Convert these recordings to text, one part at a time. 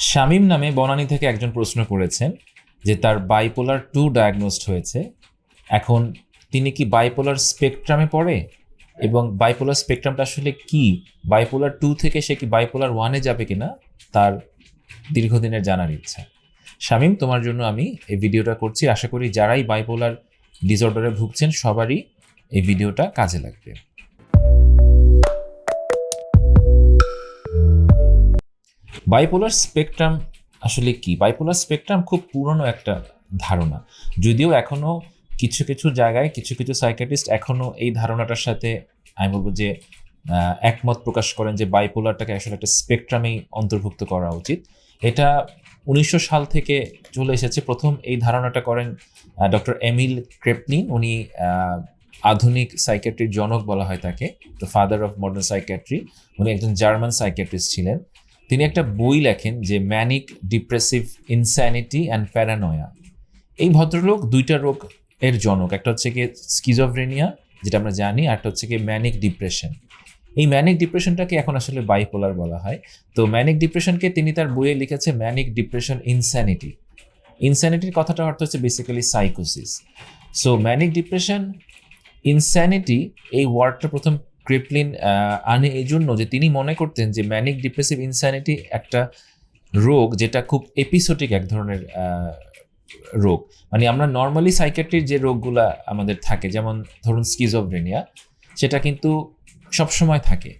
শামীম নামে বনানী থেকে একজন প্রশ্ন করেছেন যে তার বাইপোলার টু ডায়াগনোসড হয়েছে। এখন তিনি কি বাইপোলার স্পেকট্রামে পড়ে? এবং বাইপোলার স্পেকট্রামটা আসলে কি? বাইপোলার টু থেকে সে কি বাইপোলার ওয়ানে যাবে কিনা? তার দীর্ঘদিনের জানার ইচ্ছা। শামীম, তোমার জন্য আমি এই ভিডিওটা করছি। আশা করি যারাই বাইপোলার ডিসঅর্ডারে ভুগছেন, সবারই এই ভিডিওটা কাজে লাগবে। বাইপোলার স্পেকট্রাম আসলে কি? বাইপোলার স্পেকট্রাম খুব পুরনো একটা ধারণা। যদিও এখনও কিছু কিছু জায়গায় কিছু কিছু সাইকাটিস্ট এখনও এই ধারণাটার সাথে আমি বলব যে একমত প্রকাশ করেন যে বাইপোলারটাকে আসলে একটা স্পেকট্রামেই অন্তর্ভুক্ত করা উচিত। এটা উনিশশো সাল থেকে চলে এসেছে। প্রথম এই ধারণাটা করেন ডক্টর এমিল ক্রেপলিন উনি আধুনিক সাইকেট্রির জনক বলা হয় তাকে the father of modern psychiatry উনি একজন জার্মান সাইকেট্রিস্ট ছিলেন। তিনি একটা বই লেখেন যে manic depressive insanity and paranoia. এই ভদ্রলোক দুইটা রোগ এর জনক, একটা হচ্ছে গিয়ে স্কিজোভ্রেনিয়া যেটা আমরা জানি, আর একটা হচ্ছে গিয়ে ম্যানিক ডিপ্রেশন। এই ম্যানিক ডিপ্রেশনটাকে এখন আসলে বাইপোলার বলা হয়। তো ম্যানিক ডিপ্রেশনকে তিনি তার বইয়ে লিখেছে ম্যানিক ডিপ্রেশন ইনস্যানিটি। ইনস্যানিটির কথাটা অর্থ হচ্ছে বেসিক্যালি সাইকোসিস সো ম্যানিক ডিপ্রেশন, ইনস্যানিটি এই ওয়ার্ডটা প্রথম ক্রিপলিন আনে এই জন্য যে তিনি মনে করতেন যে ম্যানিক ডিপ্রেসিভ ইনস্যানিটি একটা রোগ যেটা খুব এপিসোডিক এক ধরনের রোগ। মানে আমরা নর্মালি সাইকেট্রির যে রোগগুলা আমাদের থাকে, যেমন ধরুন স্কিজোভ্রেনিয়া সেটা কিন্তু সবসময় থাকে।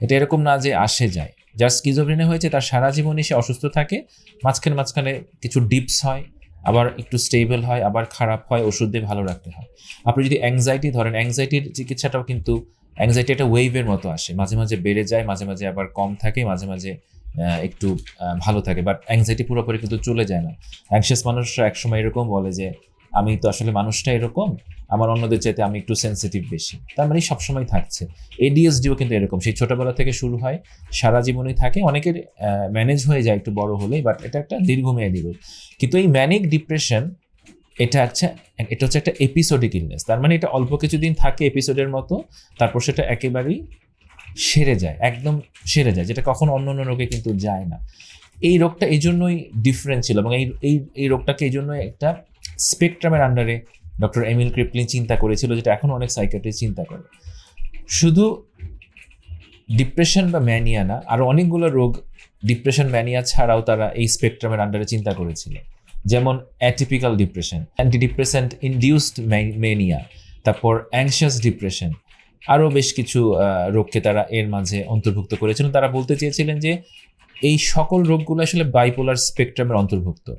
এটা এরকম না যে আসে যায়। যার স্কিজোভ্রেনিয়া হয়েছে, তার সারা জীবনই সে অসুস্থ থাকে। মাঝখানে মাঝখানে কিছু ডিপস হয়, আবার একটু স্টেবল হয়, আবার খারাপ হয়, ওষুধ দিয়ে ভালো রাখতে হয়। আপনি যদি অ্যাংজাইটি ধরেন অ্যাংজাইটির চিকিৎসাটাও কিন্তু অ্যাংজাইটি একটা ওয়েভের মতো আসে। মাঝে মাঝে বেড়ে যায়, মাঝে মাঝে আবার কম থাকে, মাঝে মাঝে একটু ভালো থাকে। বাট অ্যাংজাইটি পুরোপুরি কিন্তু চলে যায় না। অ্যাংশিয়াস মানুষরা একসময় এরকম বলে যে, আমি তো আসলে মানুষটা এরকম, আমার অন্যদের চাইতে আমি একটু সেন্সিটিভ বেশি। তার মানে সবসময় থাকছে। এডিএসডিও কিন্তু এরকম। সেই ছোটোবেলা থেকে শুরু হয়, সারা জীবনই থাকে। অনেকের ম্যানেজ হয়ে যায় একটু বড় হলেই বাট এটা একটা দীর্ঘমেয়াদী রোগ। কিন্তু এই ম্যানিক ডিপ্রেশন এটা হচ্ছে এটা হচ্ছে একটা এপিসোডিক ইলনেস তার মানে এটা অল্প কিছুদিন থাকে এপিসোডের মতো, তারপর সেটা একেবারেই সেরে যায়, একদম সেরে যায়, যেটা কখনো অন্য অন্য রোগে কিন্তু যায় না। এই রোগটা এই জন্যই ডিফারেন্ট ছিল এবং এই এই এই রোগটাকে এই জন্যই একটা স্পেকট্রামের আন্ডারে ডক্টর এমিল ক্রিপলিন চিন্তা করেছিল, যেটা এখন অনেক সাইকেট্রি চিন্তা করে। শুধু ডিপ্রেশন বা ম্যানিয়া না আরও অনেকগুলো রোগ ডিপ্রেশন ম্যানিয়া ছাড়াও তারা এই স্পেকট্রামের আন্ডারে চিন্তা করেছিল। যেমন atypical depression antidepressant induced mania তারপর অ্যাংশিয়াস ডিপ্রেশন আরও বেশ কিছু রোগকে তারা এর মাঝে অন্তর্ভুক্ত করেছিলেন তারা বলতে চেয়েছিলেন যে এই সকল রোগগুলো আসলে বাইপোলার স্পেকট্রামের অন্তর্ভুক্ত।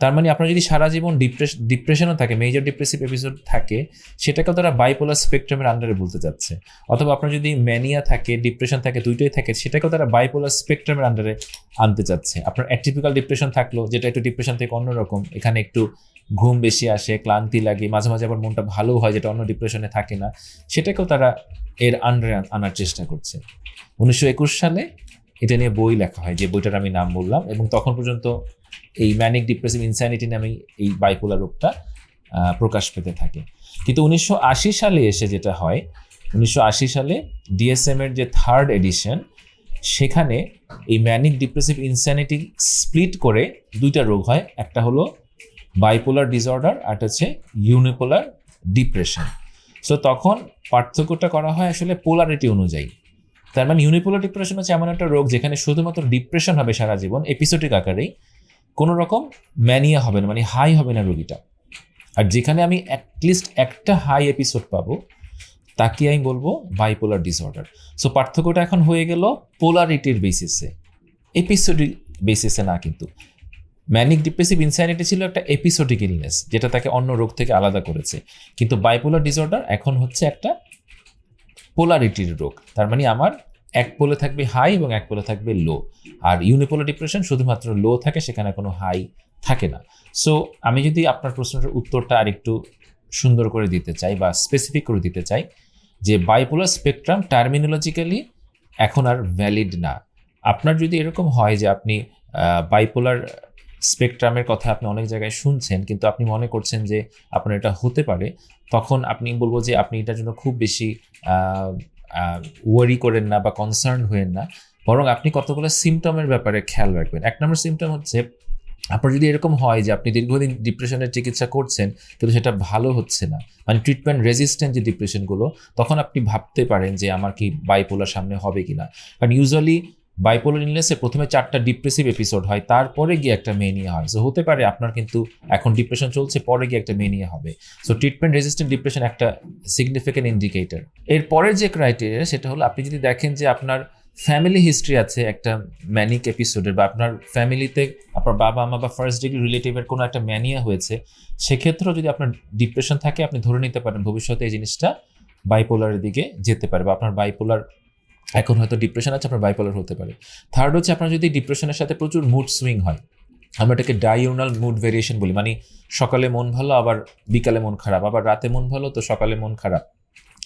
তার মানে আপনার যদি সারা জীবন ডিপ্রেস ডিপ্রেশনও থাকে মেজর ডিপ্রেসিভ এপিসোড থাকে, সেটাকেও তারা বাইপোলার স্পেকট্রামের আন্ডারে বলতে চাচ্ছে। অথবা আপনার যদি ম্যানিয়া থাকে ডিপ্রেশন থাকে, দুইটাই থাকে, সেটাকেও তারা বাইপোলার স্পেকট্রামের আন্ডারে আনতে চাচ্ছে। আপনার অ্যাটিপিক্যাল ডিপ্রেশন থাকল, যেটা একটু ডিপ্রেশন থেকে অন্যরকম এখানে একটু ঘুম বেশি আসে, ক্লান্তি লাগে, মাঝে মাঝে আবার মনটা ভালো হয়, যেটা অন্য ডিপ্রেশনে থাকে না, সেটাকেও তারা এর আন্ডারে আনার চেষ্টা করছে। উনিশশো একুশ সালে এটা নিয়ে বই লেখা হয়, যে বইটার আমি নাম বললাম, এবং তখন পর্যন্ত এই ম্যানিক ডিপ্রেসিভ ইনস্যানিটি নামে এই বাইপোলার রোগটা প্রকাশ পেতে থাকে। কিন্তু উনিশশো আশি সালে এসে যেটা হয়, উনিশশো আশি সালে ডিএসএম এর যে থার্ড এডিশন সেখানে এই ম্যানিক ডিপ্রেসিভ ইনস্যানিটি স্প্লিট করে দুইটা রোগ হয়। একটা হলো বাইপোলার ডিসঅর্ডার আর হচ্ছে ইউনিপোলার ডিপ্রেশন সো তখন পার্থক্যটা করা হয় আসলে পোলারিটি অনুযায়ী। তার মানে ইউনিপোলার ডিপ্রেশন হচ্ছে এমন একটা রোগ যেখানে শুধুমাত্র ডিপ্রেশন হবে সারা জীবন এপিসোডিক আকারেই। কোনো রকম ম্যানিয়া হবে না মানে হাই হবে না রোগীটা। আর যেখানে আমি অ্যাটলিস্ট একটা হাই এপিসোড পাবো, তাকে আমি বলব বাইপোলার ডিসঅর্ডার সো পার্থক্যটা এখন হয়ে গেল পোলারিটির বেসিসে এপিসোডিক বেসিসে না কিন্তু। ম্যানিক ডিপ্রেসিভ ইনসাইনিটি ছিল একটা এপিসোডিক ইলনেস যেটা তাকে অন্য রোগ থেকে আলাদা করেছে। কিন্তু বাইপোলার ডিসঅর্ডার এখন হচ্ছে একটা পোলারিটির রোগ। তার মানে আমার এক পোলে থাকবে হাই এবং এক পোলে থাকবে লো আর ইউনিপোলার ডিপ্রেশন শুধুমাত্র লো থাকে, সেখানে কোনো হাই থাকে না। সো আমি যদি আপনার প্রশ্নটার উত্তরটা আরেকটু সুন্দর করে দিতে চাই বা স্পেসিফিক করে দিতে চাই, যে বাইপোলার স্পেকট্রাম টার্মিনোলজিক্যালি এখন আর ভ্যালিড না। আপনার যদি এরকম হয় যে আপনি বাইপোলার স্পেকট্রামের কথা আপনি অনেক জায়গায় শুনছেন, কিন্তু আপনি মনে করছেন যে আপনার এটা হতে পারে, তখন আপনি বলব যে আপনি এটার জন্য খুব বেশি ওয়ারি করেন না বা কনসার্ন হয়েন না, বরং আপনি কতগুলো সিমটমের ব্যাপারে খেয়াল রাখবেন। এক নম্বর সিমটম হচ্ছে, আপনার যদি এরকম হয় যে আপনি দীর্ঘদিন ডিপ্রেশনের চিকিৎসা করছেন কিন্তু সেটা ভালো হচ্ছে না। মানে ট্রিটমেন্ট রেজিস্ট্যান্ট যে ডিপ্রেশনগুলো তখন আপনি ভাবতে পারেন যে আমার কি বাইপোলার সামনে হবে কি না কারণ ইউজুয়ালি বাইপোলার ইলনেসে প্রথমে চারটা ডিপ্রেসিভ এপিসোড হয়, তারপরে গিয়ে একটা মেনিয়া হয়। সো হতে পারে আপনার কিন্তু এখন ডিপ্রেশন চলছে, পরে গিয়ে একটা মেনিয়া হবে। সো ট্রিটমেন্ট রেজিস্ট্যান্ট ডিপ্রেশন একটা সিগনিফিক্যান্ট ইন্ডিকেটর এর পরের যে ক্রাইটেরিয়া সেটা হলো আপনি যদি দেখেন যে আপনার ফ্যামিলি হিস্ট্রি আছে একটা ম্যানিক এপিসোডের বা আপনার ফ্যামিলিতে আপনার বাবা মা বা ফার্স্ট ডিগ্রি রিলেটিভের কোনো একটা ম্যানিয়া হয়েছে, সেক্ষেত্রেও যদি আপনার ডিপ্রেশন থাকে, আপনি ধরে নিতে পারেন ভবিষ্যতে এই জিনিসটা বাইপোলারের দিকে যেতে পারে বা আপনার বাইপোলার এখন হয়তো ডিপ্রেশন আছে, আপনার বাইপোলার হতে পারে। থার্ড হচ্ছে, আপনার যদি ডিপ্রেশনের সাথে প্রচুর মুড সুইং হয়, আমরা এটাকে ডাইউনাল মুড ভেরিয়েশন বলি মানে সকালে মন ভালো, আবার বিকালে মন খারাপ, আবার রাতে মন ভালো, তো সকালে মন খারাপ।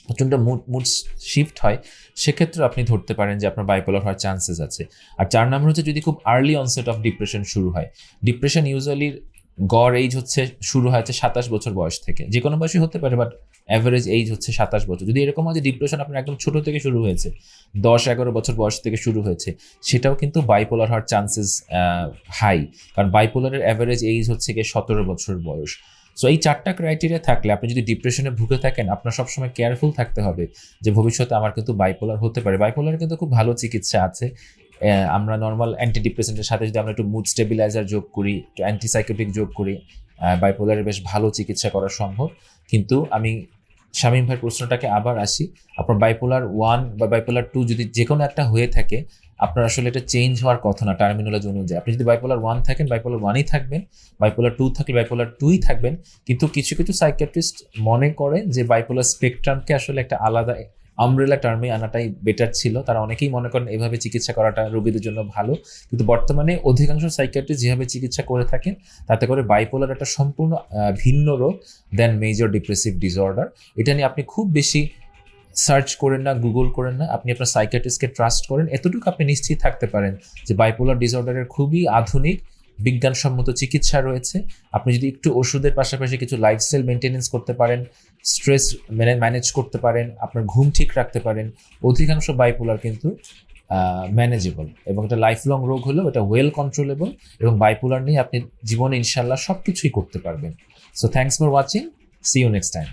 প্রচণ্ড মুড মুড শিফট হয় সেক্ষেত্রে আপনি ধরতে পারেন যে আপনার বাইপোলার হওয়ার চান্সেস আছে। আর চার নম্বর হচ্ছে, যদি খুব আর্লি অনসেট অফ ডিপ্রেশন শুরু হয় ডিপ্রেশন ইউজুয়ালি গড় এইজ হচ্ছে, শুরু হয়েছে সাতাশ বছর বয়স থেকে। যে কোনো বয়সই হতে পারে বাট অ্যাভারেজ এইজ হচ্ছে সাতাশ বছর। যদি এরকম হয় যে ডিপ্রেশন আপনার একদম ছোট থেকে শুরু হয়েছে, দশ এগারো বছর বয়স থেকে শুরু হয়েছে, সেটাও কিন্তু বাইপোলার হওয়ার চান্সেস হাই কারণ বাইপোলারের অ্যাভারেজ এইজ হচ্ছে গিয়ে সতেরো বছর বয়স। সো এই চারটা ক্রাইটেরিয়া থাকলে আপনি যদি ডিপ্রেশনে ভুগে থাকেন, আপনার সবসময় কেয়ারফুল থাকতে হবে যে ভবিষ্যতে আমার কিন্তু বাইপোলার হতে পারে। বাইপোলার কিন্তু খুব ভালো চিকিৎসা আছে আমরা নর্মাল অ্যান্টি ডিপ্রেসেন্টের সাথে যদি আমরা একটু মুড স্টেবিলাইজার যোগ করি, একটু অ্যান্টিসাইকোটিক যোগ করি বাইপোলারের বেশ ভালো চিকিৎসা করা সম্ভব। কিন্তু আমি শামীম ভাইয়ের প্রশ্নটাকে আবার আসি, আপনার বাইপোলার ওয়ান বা বাইপোলার টু যদি যে কোনো একটা হয়ে থাকে আপনার আসলে এটা চেঞ্জ হওয়ার কথা না টার্মিনোলজি অনুযায়ী আপনি যদি বাইপোলার ওয়ান থাকেন বাইপোলার ওয়ানই থাকবেন বাইপোলার টু থাকলে বাইপোলার টুই থাকবেন, কিন্তু কিছু কিছু সাইকিয়াট্রিস্ট মনে করেন যে বাইপোলার স্পেকট্রামকে আসলে একটা আলাদা আমব্রেলা টার্মে আনাটাই বেটার ছিল। তারা অনেকেই মনে করেন এভাবে চিকিৎসা করাটা রোগীদের জন্য ভালো, কিন্তু বর্তমানে অধিকাংশ সাইকিয়াট্রিস্ট যেভাবে চিকিৎসা করে থাকেন, তাতে করে বাইপোলার একটা সম্পূর্ণ ভিন্ন রোগ দেন মেজর ডিপ্রেসিভ ডিসঅর্ডার এটা নিয়ে আপনি খুব বেশি সার্চ করেন না, গুগল করেন না, আপনি আপনার সাইকিয়াট্রিস্টকে ট্রাস্ট করেন, এতটুকু আপনি নিশ্চিত থাকতে পারেন যে বাইপোলার ডিসঅর্ডারের খুবই আধুনিক, বিজ্ঞানসম্মত চিকিৎসা রয়েছে। আপনি যদি একটু ওষুধের পাশাপাশি কিছু লাইফস্টাইল মেনটেনেন্স করতে পারেন স্ট্রেস ম্যানেজ করতে পারেন, আপনার ঘুম ঠিক রাখতে পারেন, অধিকাংশ বাইপোলার কিন্তু ম্যানেজেবল এবং এটা লাইফ লং রোগ হলেও এটা ওয়েল কন্ট্রোলেবল এবং বাইপোলার নিয়ে আপনি জীবনে ইনশাল্লাহ সব কিছুই করতে পারবেন। So thanks for watching see you next time